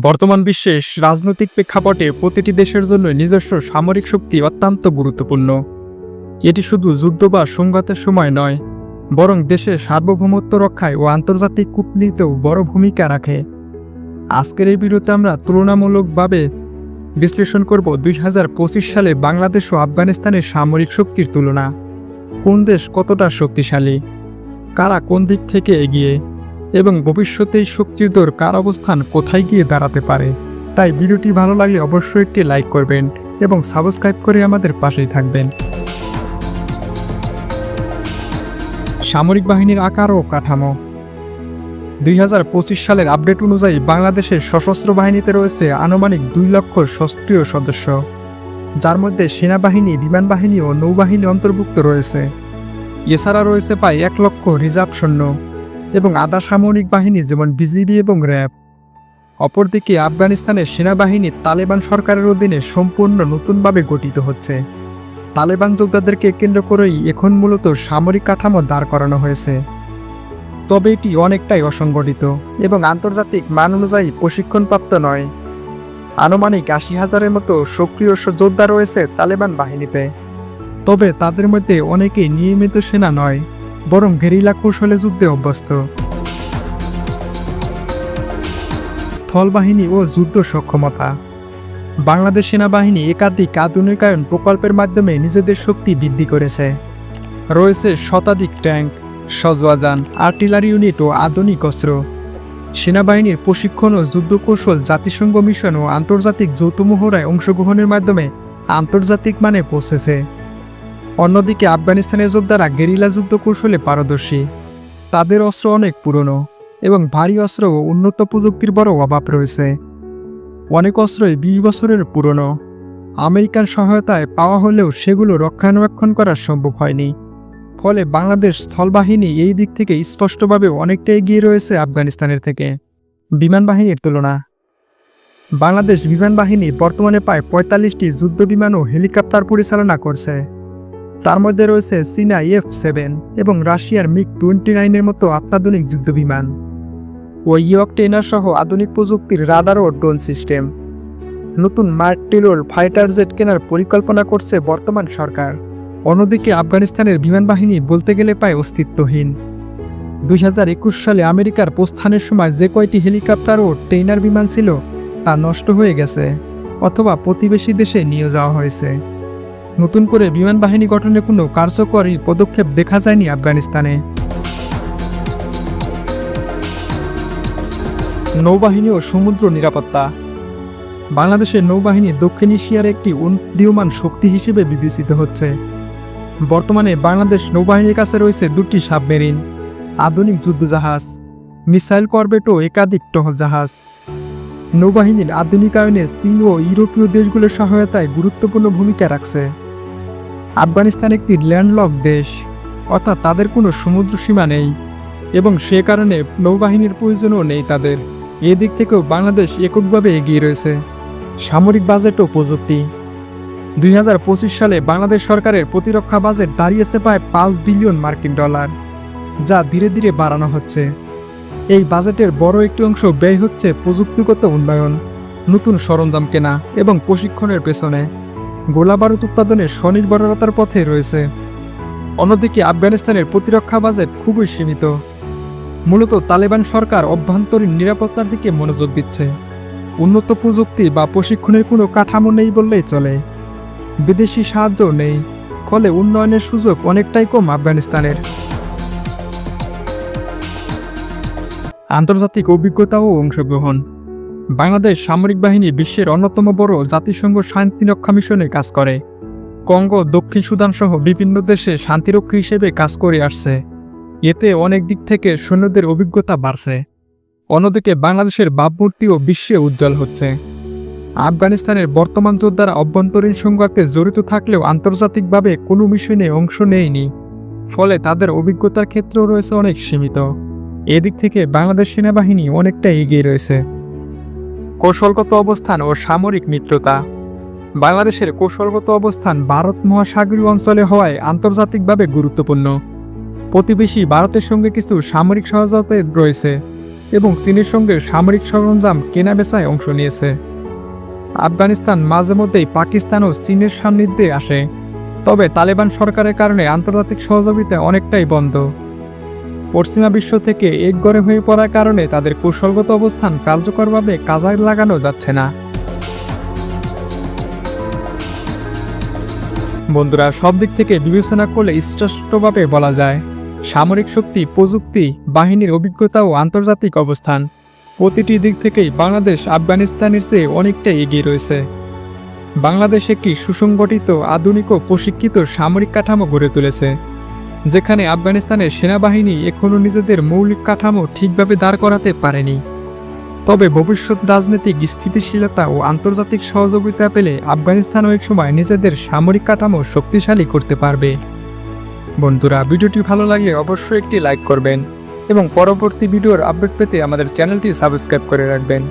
বর্তমান বিশ্বে রাজনৈতিক প্রেক্ষাপটে প্রতিটি দেশের জন্য নিজস্ব সামরিক শক্তি অত্যন্ত গুরুত্বপূর্ণ। এটি শুধু যুদ্ধ বা সংঘাতের সময় নয়, বরং দেশের সার্বভৌমত্ব রক্ষায় ও আন্তর্জাতিক কূটনীতিতেও বড় ভূমিকা রাখে। আজকের এই ভিডিওতে আমরা তুলনামূলকভাবে বিশ্লেষণ করব দুই হাজার পঁচিশ সালে বাংলাদেশ ও আফগানিস্তানের সামরিক শক্তির তুলনা। কোন দেশ কতটা শক্তিশালী? কারা কোন দিক থেকে এগিয়ে? এবং ভবিষ্যতে এই শক্তির কার অবস্থান কোথায় গিয়ে দাঁড়াতে পারে? তাই ভিডিওটি ভালো লাগলে অবশ্যই একটি লাইক করবেন এবং সাবস্ক্রাইব করে আমাদের পাশেই থাকবেন। সামরিক বাহিনীর আকার ও কাঠামো। দুই হাজার পঁচিশ সালের আপডেট অনুযায়ী বাংলাদেশের সশস্ত্র বাহিনীতে রয়েছে আনুমানিক দুই লক্ষ সক্রিয় সদস্য। যার মধ্যে সেনাবাহিনী বিমান বাহিনী ও নৌবাহিনী অন্তর্ভুক্ত রয়েছে। এছাড়া রয়েছে প্রায় এক লক্ষ রিজার্ভ সৈন্য। এবং আধা সামরিক বাহিনী, যেমন বিজিবি এবং র্যাব। অপরদিকে আফগানিস্তানের সেনাবাহিনী তালেবান সরকারের অধীনে সম্পূর্ণ নতুনভাবে গঠিত হচ্ছে। তালেবান যোদ্ধাদেরকে কেন্দ্র করেই এখন মূলত সামরিক কাঠামো দাঁড় করানো হয়েছে। তবে এটি অনেকটাই অসংগঠিত এবং আন্তর্জাতিক মান অনুযায়ী প্রশিক্ষণপ্রাপ্ত নয়। আনুমানিক আশি হাজারের মতো সক্রিয় যোদ্ধা রয়েছে তালেবান বাহিনীতে। তবে তাদের মধ্যে অনেকেই নিয়মিত সেনা নয়। বরং গেরিলা কৌশলে যুদ্ধে অভ্যস্ত। স্থলবাহিনী ও যুদ্ধ সক্ষমতা। বাংলাদেশ সেনাবাহিনী একাধিক আধুনিকায়ন প্রকল্পের মাধ্যমে নিজেদের শক্তি বৃদ্ধি করেছে। রয়েছে শতাধিক ট্যাঙ্ক সজওয়াজান আর্টিলারি ইউনিট ও আধুনিক অস্ত্র। সেনাবাহিনীর প্রশিক্ষণ ও যুদ্ধকৌশল জাতিসংঘ মিশন ও আন্তর্জাতিক যৌথ মহড়ায় অংশগ্রহণের মাধ্যমে আন্তর্জাতিক মানে পৌঁছেছে। অন্যদিকে আফগানিস্তানের যোদ্ধারা গেরিলা যুদ্ধ কৌশলে পারদর্শী। তাদের অস্ত্র অনেক পুরনো এবং ভারী অস্ত্র ও উন্নত প্রযুক্তির বড় অভাব রয়েছে। অনেক অস্ত্রই বিশ বছরের পুরনো। আমেরিকান সহায়তায় পাওয়া হলেও সেগুলো রক্ষণাবেক্ষণ করা সম্ভব হয়নি। ফলে বাংলাদেশ স্থলবাহিনী এই দিক থেকে স্পষ্টভাবে অনেকটা এগিয়ে রয়েছে আফগানিস্তানের থেকে। বিমান বাহিনীর তুলনা। বাংলাদেশ বিমান বাহিনী বর্তমানে প্রায় পঁয়তাল্লিশটি যুদ্ধ বিমান ও হেলিকপ্টার পরিচালনা করছে। তার মধ্যে রয়েছে চীনা এফ সেভেন এবং রাশিয়ার মিগ টোয়েন্টি নাইনের মতো অত্যাধুনিক যুদ্ধবিমান। ও ইয়ক টেনার সহ আধুনিক প্রযুক্তির রাডার ও ড্রোন সিস্টেম। নতুন মার্টিলোর ফাইটার জেট কেনার পরিকল্পনা করছে বর্তমান সরকার। অন্যদিকে আফগানিস্তানের বিমান বাহিনী বলতে গেলে প্রায় অস্তিত্বহীন। দুই হাজার একুশ সালে আমেরিকার প্রস্থানের সময় যে কয়টি হেলিকপ্টার ও ট্রেনার বিমান ছিল তা নষ্ট হয়ে গেছে অথবা প্রতিবেশী দেশে নিয়ে যাওয়া হয়েছে। নতুন করে বিমান বাহিনী গঠনের কোনো কার্যকরী পদক্ষেপ দেখা যায়নি আফগানিস্তানে। নৌবাহিনী ও সমুদ্র নিরাপত্তা। বাংলাদেশের নৌবাহিনী দক্ষিণ এশিয়ার একটি উদীয়মান শক্তি হিসেবে বিবেচিত হচ্ছে। বর্তমানে বাংলাদেশ নৌবাহিনীর কাছে রয়েছে দুটি সাবমেরিন, আধুনিক যুদ্ধজাহাজ, মিসাইল করবেট ও একাধিক টহল জাহাজ। নৌবাহিনীর আধুনিকায়নে চীন ও ইউরোপীয় দেশগুলোর সহায়তায় গুরুত্বপূর্ণ ভূমিকা রাখছে। আফগানিস্তান একটি ল্যান্ডলক দেশ, অর্থাৎ তাদের কোনো সমুদ্র সীমা নেই, এবং সে কারণে নৌবাহিনীর প্রয়োজনও নেই তাদের। এদিক থেকেও বাংলাদেশ এককভাবে এগিয়ে রয়েছে। সামরিক বাজেট ও প্রযুক্তি। দুই হাজার পঁচিশ সালে বাংলাদেশ সরকারের প্রতিরক্ষা বাজেট দাঁড়িয়েছে প্রায় পাঁচ বিলিয়ন মার্কিন ডলার, যা ধীরে ধীরে বাড়ানো হচ্ছে। এই বাজেটের বড় একটি অংশ ব্যয় হচ্ছে প্রযুক্তিগত উন্নয়ন, নতুন সরঞ্জাম কেনা এবং প্রশিক্ষণের পেছনে। গোলাবারুদ উৎপাদনের স্বনির্ভরতার পথে রয়েছে। অন্যদিকে আফগানিস্তানের প্রতিরক্ষা বাজেট খুবই সীমিত। মূলত তালেবান সরকার অভ্যন্তরীণ নিরাপত্তার দিকে মনোযোগ দিচ্ছে। উন্নত প্রযুক্তি বা প্রশিক্ষণের কোনো কাঠামো নেই বললেই চলে। বিদেশি সাহায্য নেই, ফলে উন্নয়নের সুযোগ অনেকটাই কম আফগানিস্তানের। আন্তর্জাতিক অভিজ্ঞতা ও অংশগ্রহণ। বাংলাদেশ সামরিক বাহিনী বিশ্বের অন্যতম বড় জাতিসংঘ শান্তিরক্ষা মিশনে কাজ করে। কঙ্গো, দক্ষিণ সুদান সহ বিভিন্ন দেশে শান্তিরক্ষী হিসেবে কাজ করে আসছে। এতে অনেক দিক থেকে সৈন্যদের অভিজ্ঞতা বাড়ছে। অন্যদিকে বাংলাদেশের ভাবমূর্তিও বিশ্বে উজ্জ্বল হচ্ছে। আফগানিস্তানের বর্তমান যোদ্ধারা অভ্যন্তরীণ সংঘাতে জড়িত থাকলেও আন্তর্জাতিকভাবে কোনো মিশনে অংশ নেয়নি। ফলে তাদের অভিজ্ঞতার ক্ষেত্রেও রয়েছে অনেক সীমিত। এদিক থেকে বাংলাদেশ সেনাবাহিনী অনেকটা এগিয়ে রয়েছে। কৌশলগত অবস্থান ও সামরিক মিত্রতা। বাংলাদেশের কৌশলগত অবস্থান ভারত মহাসাগরীয় অঞ্চলে হওয়ায় আন্তর্জাতিকভাবে গুরুত্বপূর্ণ। প্রতিবেশী ভারতের সঙ্গে কিছু সামরিক সহযোগিতা রয়েছে এবং চীনের সঙ্গে সামরিক সরঞ্জাম কেনাবেচায় অংশ নিয়েছে। আফগানিস্তান মাঝে মধ্যেই পাকিস্তান ও চীনের সান্নিধ্যে আসে, তবে তালেবান সরকারের কারণে আন্তর্জাতিক সহযোগিতা অনেকটাই বন্ধ। পশ্চিমা বিশ্ব থেকে এক একগড়ে হয়ে পড়ার কারণে তাদের কৌশলগত অবস্থান কার্যকরভাবে কাজে লাগানো যাচ্ছে না। বন্ধুরা, সব দিক থেকে বিবেচনা করলে স্পষ্টভাবে বলা যায়, সামরিক শক্তি, প্রযুক্তি, বাহিনীর অভিজ্ঞতা ও আন্তর্জাতিক অবস্থান প্রতিটি দিক থেকেই বাংলাদেশ আফগানিস্তানের চেয়ে অনেকটা এগিয়ে রয়েছে। বাংলাদেশ একটি সুসংগঠিত, আধুনিক ও প্রশিক্ষিত সামরিক কাঠামো গড়ে তুলেছে। যেখানে আফগানিস্তানের সেনাবাহিনী এখনও নিজেদের মৌলিক কাঠামো ঠিকভাবে দাঁড় করাতে পারেনি। তবে ভবিষ্যৎ রাজনৈতিক স্থিতিশীলতা ও আন্তর্জাতিক সহযোগিতা পেলে আফগানিস্তানও এক সময় নিজেদের সামরিক কাঠামো শক্তিশালী করতে পারবে। বন্ধুরা, ভিডিওটি ভালো লাগলে অবশ্যই একটি লাইক করবেন এবং পরবর্তী ভিডিওর আপডেট পেতে আমাদের চ্যানেলটি সাবস্ক্রাইব করে রাখবেন।